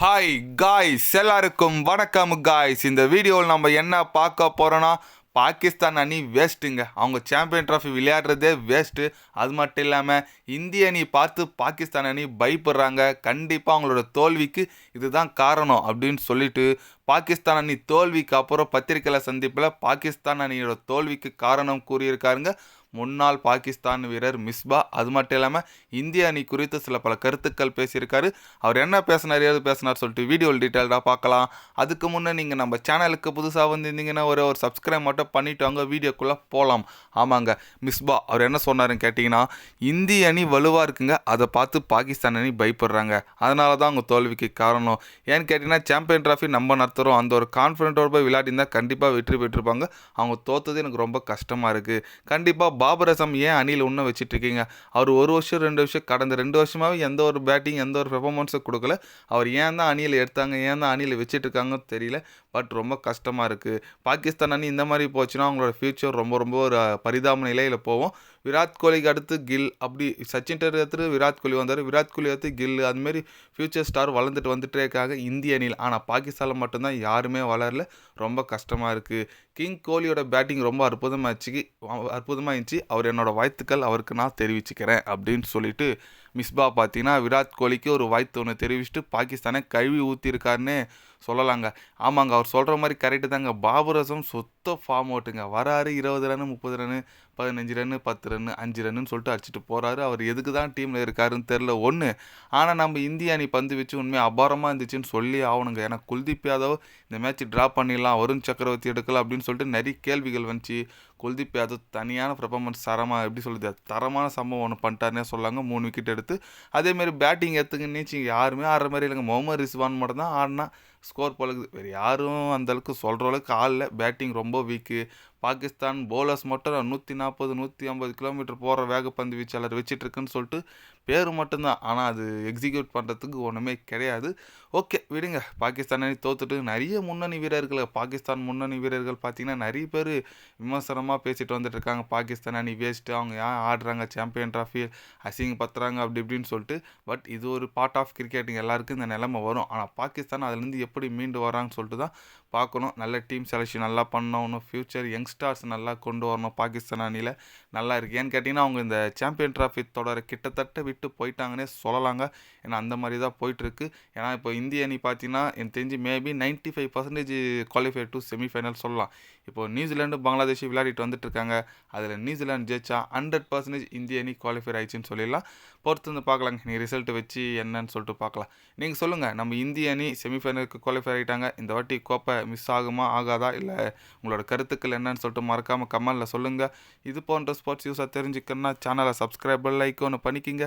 Hi guys எல்லாருக்கும் வணக்கம் guys இந்த வீடியோவில் நம்ம என்ன பார்க்க போகிறோன்னா பாகிஸ்தான் அணி வேஸ்ட்டுங்க. அவங்க சாம்பியன் ட்ராஃபி விளையாடுறதே வேஸ்ட்டு அது மட்டும் இல்லாமல் இந்திய அணி பார்த்து பாகிஸ்தான் அணி பயப்படுறாங்க. கண்டிப்பாக அவங்களோட தோல்விக்கு இதுதான் காரணம் அப்படின்னு சொல்லிட்டு பாகிஸ்தான் அணி தோல்விக்கு அப்புறம் பத்திரிக்கையில் சந்திப்பில் பாகிஸ்தான் அணியோட தோல்விக்கு காரணம் கூறியிருக்காருங்க. முன்னாள் பாகிஸ்தான் வீரர் மிஸ்பா. அது மட்டும் இல்லாமல் இந்திய அணி குறித்து சில பல கருத்துக்கள் பேசியிருக்காரு. அவர் என்ன பேசினார் ஏது பேசினார் சொல்லிட்டு வீடியோவில் டீட்டெயில்டாக பார்க்கலாம். அதுக்கு முன்னே நீங்கள் நம்ம சேனலுக்கு புதுசாக வந்திருந்தீங்கன்னா ஒரே ஒரு சப்ஸ்கிரைப் மட்டும் பண்ணிவிட்டு அங்கே வீடியோக்குள்ளே போகலாம் ஆமாங்க மிஸ்பா அவர் என்ன சொன்னாருன்னு கேட்டிங்கன்னா இந்திய அணி வலுவாக இருக்குங்க. அதை பார்த்து பாகிஸ்தான் அணி பயப்படுறாங்க. அதனால தான் அவங்க தோல்விக்கு காரணம். ஏன்னு கேட்டிங்கன்னா சாம்பியன் ட்ராஃபி நம்ம நடத்துகிறோம் அந்த ஒரு கான்ஃபிடென்ட்டோட போய் விளையாடிருந்தால் கண்டிப்பாக வெற்றி பெற்றிருப்பாங்க. அவங்க தோத்தது எனக்கு ரொம்ப கஷ்டமாக இருக்குது கண்டிப்பாக பாபரசம் ஏன் அணியில் இன்னும் வச்சுட்டு இருக்கீங்க அவர் ஒரு வருஷம் ரெண்டு வருஷம் கடந்த ரெண்டு வருஷமாகவே எந்த ஒரு பேட்டிங் எந்த ஒரு பெர்ஃபார்மன்ஸும் கொடுக்கல. அவர் ஏன் தான் அணியில் எடுத்தாங்க ஏன் தான் அணியில் வச்சுட்டு இருக்காங்கன்னு தெரியல. பட் ரொம்ப கஷ்டமாக இருக்குது பாகிஸ்தான் அணி இந்த மாதிரி போச்சுன்னா அவங்களோட ஃப்யூச்சர் ரொம்ப ரொம்ப ஒரு அஹ், பரிதாப நிலையில் போவோம் விராட் கோலிக்கு அடுத்து கில். அப்படி சச்சின் டெண்டுல்கர் எடுத்து விராட் கோலி வந்தார். விராட் கோலி அடுத்து கில். அதுமாரி ஃப்யூச்சர் ஸ்டார் வளர்ந்துட்டு வந்துட்டே இருக்காங்க இந்திய அணியில். ஆனால் பாகிஸ்தானில் மட்டும்தான் யாருமே வளரல. ரொம்ப கஷ்டமாக இருக்குது கிங் கோலியோட பேட்டிங் ரொம்ப அற்புதமாச்சு அற்புதமாக இருந்துச்சு. அவர் என்னோடய வாழ்த்துக்கள். அவருக்கு நான் தெரிவிச்சுக்கிறேன் அப்படின்னு சொல்லிட்டு மிஸ்பா பார்த்தீங்கன்னா விராட் கோலிக்கு ஒரு வாய்த்து ஒன்று தெரிவிச்சுட்டு பாகிஸ்தானை கழுவி ஊற்றிருக்காருன்னு சொல்லலாங்க. ஆமாங்க அவர் சொல்கிற மாதிரி கரெக்டு தாங்க. பாபர் அசம் சொத்த ஃபார்ம் அவுட்டுங்க வராரு இருபது ரன்னு முப்பது ரன்னு பதினஞ்சு ரன்னு பத்து ரன்னு அஞ்சு ரன்னு சொல்லிட்டு அடிச்சுட்டு போகிறாரு அவர் எதுக்கு தான் டீமில் இருக்காருன்னு தெரில ஒன்று ஆனால் நம்ம இந்திய அணி பந்து வச்சு உண்மையாக அபாரமாக இருந்துச்சுன்னு சொல்லி ஆகணுங்க. ஏன்னா குல்தீப் யாதவ் இந்த மேட்ச் ட்ரா பண்ணிடலாம் வருண் சக்கரவர்த்தி எடுக்கலாம் அப்படின்னு சொல்லிட்டு நிறைய கேள்விகள் வந்துச்சு. குல்தீப் யாதவ் தனியான பெர்ஃபார்மன்ஸ் தரமாக எப்படி சொல்லுது தரமான சம்பவம் ஒன்று பண்ணிட்டாருன்னே சொல்லாங்க. மூணு விக்கெட் எடுத்து. அதேமாரி பேட்டிங் எடுத்துங்கன்னு வச்சுங்க யாருமே ஆடுற மாதிரி இல்லைங்க. முகமது ரிஸ்வான் மட்டும் தான் ஆடினா ஸ்கோர் பழகுது வேறு யாரும் அந்தளவுக்கு சொல்கிற அளவுக்கு ஆளில் பேட்டிங் ரொம்ப வீக்கு பாகிஸ்தான் போலர்ஸ் மட்டும் நூற்றி நாற்பது நூற்றி ஐம்பது கிலோமீட்டர் போகிற வேகப்பந்து வீச்சாளர் வச்சிட்ருக்குன்னு சொல்லிட்டு பேர் மட்டும்தான். ஆனால் அது எக்ஸிக்யூட் பண்ணுறதுக்கு ஒன்றுமே கிடையாது. ஓகே விடுங்க. பாகிஸ்தான் அணி தோத்துட்டு நிறைய முன்னணி வீரர்கள் பாகிஸ்தான் முன்னணி வீரர்கள் பார்த்தீங்கன்னா நிறைய பேர் விமர்சனமாக பேசிட்டு வந்துட்டு இருக்காங்க. பாகிஸ்தான் அணி வேஸ்ட்டு அவங்க ஏன் ஆடுறாங்க சாம்பியன் ட்ராஃபி அசிங்க பத்துறாங்க அப்படி இப்படின்னு சொல்லிட்டு. பட் இது ஒரு பார்ட் ஆஃப் கிரிக்கெட்டிங் எல்லாருக்கும் இந்த நிலமை வரும். ஆனால் பாகிஸ்தான் அதுலேருந்து எப்படி மீண்டு வராங்கன்னு சொல்லிட்டு தான் பார்க்கணும். நல்ல டீம் செலெக்ஷன் நல்லா பண்ணணும். ஃப்யூச்சர் யங்ஸ்டார்ஸ் நல்லா கொண்டு வரணும் பாகிஸ்தான் அணியில். நல்லா இருக்குது ஏன்னு கேட்டிங்கன்னா அவங்க இந்த சாம்பியன் ட்ராஃபி தொடர கிட்டத்தட்ட விட்டு போயிட்டாங்கன்னே சொல்லலாங்க. ஏன்னா அந்த மாதிரி தான் போயிட்டுருக்கு. ஏன்னா இப்போ இந்திய அணி பார்த்தீங்கன்னா எனக்கு தெரிஞ்சு maybe ninety five percentage qualify to semifinal சொல்லலாம். இப்போ நியூசிலாண்டு பங்களாதேஷ் விளையாடிட்டு வந்துட்டு இருக்காங்க. அதில் நியூசிலாந்து ஜெயிச்சா ஹண்ட்ரட் பர்சன்டேஜ் இந்திய அணி குவாலிஃபை ஆயிடுச்சுன்னு சொல்லிடலாம். பொறுத்து வந்து பார்க்கலாங்க. நீ ரிசல்ட் வச்சு என்னன்னு சொல்லிட்டு பார்க்கலாம். நீங்கள் சொல்லுங்கள் நம்ம இந்திய அணி செமிஃபைனலுக்கு குவாலிஃபை ஆகிட்டாங்க இந்த வாட்டி கோப்பை மிஸ் ஆகுமா ஆகாதா? இல்லை உங்களோட கருத்துக்கள் என்னன்னு சொல்லிட்டு மறக்காமல் கமெண்டில் சொல்லுங்கள் இது போன்ற ஸ்போர்ட்ஸ் யூஸாக தெரிஞ்சுக்கணும்னா சேனலை சப்ஸ்கிரைப் லைக் ஒன்று பண்ணிக்கிங்க.